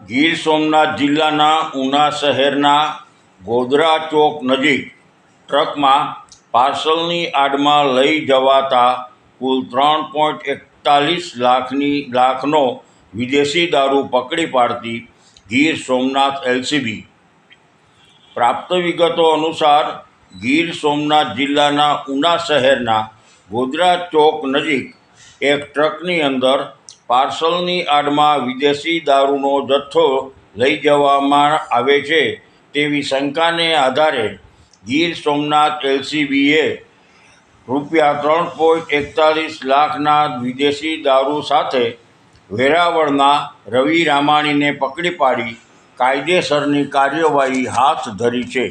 ગીર સોમનાથ જિલ્લાના ઉના શહેરના ગોધરા ચોક નજીક ટ્રકમાં પાર્સલની આડમાં લઈ જવાતા કુલ ત્રણ પોઈન્ટ એકતાલીસ લાખની, લાખનો વિદેશી દારૂ પકડી પાડતી ગીર સોમનાથ એલસીબી. પ્રાપ્ત વિગતો અનુસાર ગીર સોમનાથ જિલ્લાના ઉના શહેરના ગોધરા ચોક નજીક એક ટ્રકની અંદર પાર્સલની આડમાં વિદેશી દારૂનો જથ્થો લઈ જવામાં આવે છે તેવી શંકાને આધારે ગીર સોમનાથ એલસીબીએ રૂપિયા ત્રણ પોઈન્ટ એકતાલીસ લાખના વિદેશી દારૂ સાથે વેરાવળના રવિ રામાણીને પકડી પાડી કાયદેસરની કાર્યવાહી હાથ ધરી છે.